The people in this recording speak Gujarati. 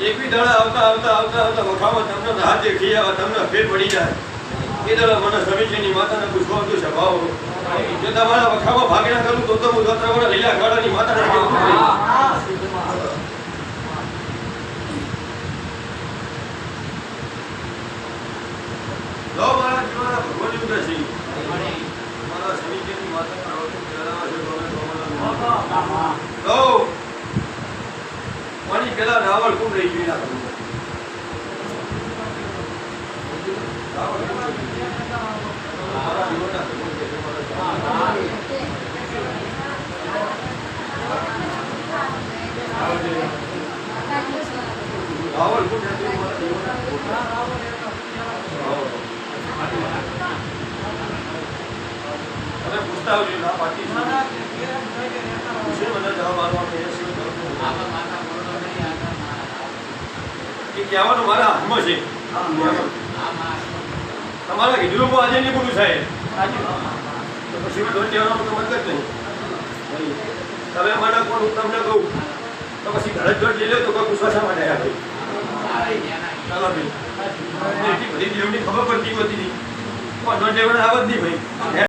એકવી દાડા આવતા આવતા આવતા આવતા વખામાં તમને તો હાથે ખી તમને ફેર પડી જાય. એ દાડા મને સમીચીની માતાને પૂછવા તો સ્વભાવ જો તમારા વખામાં ભાગીને કરું તો તો હું દોતરાવાળા લીલા ગાડાની માતાને ભગવાનની ઉદય સિંહ મારા સમીચીની માતાના રોટલી પહેરાવા છે ગમે ગમે લો પાણી પેલા રાવણ કોણ રહી ગયું? રાવળ કોણ. તમે પૂછતા આવજો ના પાટી છે. પૂછે મને જવાબ આપવાનો એ સિવાય જવાબ નહીં. એ મારા હાથમાં છે. તમારા કીધું હું આજે નહીં બોલું સાહેબ પછી મેં દોઢ કહેવાનો તો તમે મને કોણ હું તમને કહું? તો પછી ઘરે જ જઈ લો તો કોઈ પૂછવા શા માટે આવ્યા ભાઈ. એટલી બધી દેવની ખબર પડતી હતી પણ ધોન લેવાના આવત નહીં ભાઈ.